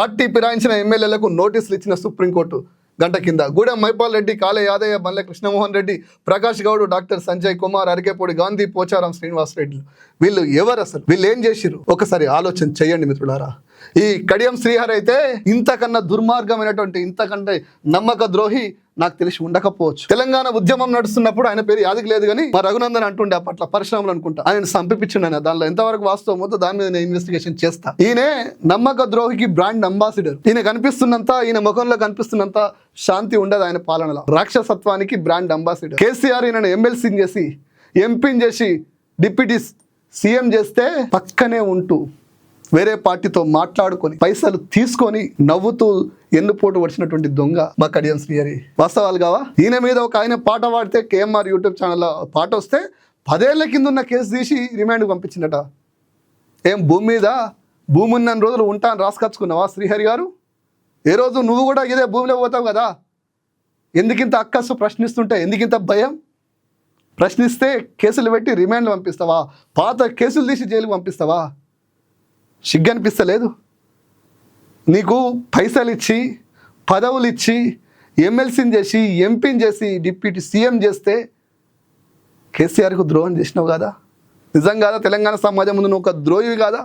Party ఫిరాయించిన ఎమ్మెల్యేలకు నోటీసులు ఇచ్చిన సుప్రీంకోర్టు గంట కింద. గూడెం మైపాల్ రెడ్డి కాలే యాదయ్య బండ్ల కృష్ణమోహన్ రెడ్డి ప్రకాష్ గౌడ్ డాక్టర్ సంజయ్ కుమార్ అరికేపూడి గాంధీ పోచారం శ్రీనివాస్ రెడ్డి వీళ్ళు ఎవరు అసలు వీళ్ళు ఏం చేసిరు ఒకసారి ఆలోచన చేయండి మిత్రులారా. ఈ కడియం శ్రీహర్ అయితే ఇంతకన్నా దుర్మార్గమైనటువంటి ఇంతకంటే నమ్మక ద్రోహి నాకు తెలిసి ఉండకపోవచ్చు. తెలంగాణ ఉద్యమం నడుస్తున్నప్పుడు ఆయన పేరు యాదికి లేదు కానీ మా రఘునందన్ అంటుండే అప్పట్లో పరిశ్రమలు అనుకుంటా. ఆయన సంపించిండు ఆయన. దానిలో ఎంతవరకు వాస్తవం ఉందో దాని మీద నేను ఇన్వెస్టిగేషన్ చేస్తా. ఈయనే నమ్మక ద్రోహికి బ్రాండ్ అంబాసిడర్ ఈయన కనిపిస్తున్నంత ఈయన ముఖంలో కనిపిస్తున్నంత శాంతి ఉండదు ఆయన పాలనలో. రాక్షసత్వానికి బ్రాండ్ అంబాసిడర్ కేసీఆర్ ఈయనను ఎమ్మెల్సీని చేసి ఎంపీని చేసి డిప్యూటీ సీఎం చేస్తే పక్కనే ఉంటూ వేరే పార్టీతో మాట్లాడుకొని పైసలు తీసుకొని నవ్వుతూ ఎన్నుపోటు వచ్చినటువంటి దొంగ మా కడియం శ్రీహరి. వాస్తవాలు కావా? ఈయన మీద ఒక ఆయన పాట పాడితే కేఎంఆర్ యూట్యూబ్ ఛానల్లో పాట వస్తే పదేళ్ళ కింద ఉన్న కేసు తీసి రిమాండ్ పంపించిందట. ఏం భూమి మీద? భూమి ఉన్న రోజులు ఉంటాను రాసుకొచ్చుకున్నావా శ్రీహరి గారు? ఏ రోజు నువ్వు కూడా ఇదే భూమిలో పోతావు కదా? ఎందుకింత అక్కసు ప్రశ్నిస్తుంటే ఎందుకింత భయం? ప్రశ్నిస్తే కేసులు పెట్టి రిమాండ్లు పంపిస్తావా? పాత కేసులు తీసి జైలుకి పంపిస్తావా? సిగ్గు అనిపిస్తలేదు నీకు పైసలు ఇచ్చి పదవులు ఇచ్చి ఎమ్మెల్సీని చేసి ఎంపీని చేసి డిప్యూటీ సీఎం చేస్తే కేసీఆర్కు ద్రోహం చేసినావు కదా? నిజం కాదా? తెలంగాణ సమాజం ముందు నువ్వు ఒక ద్రోహివి కాదా?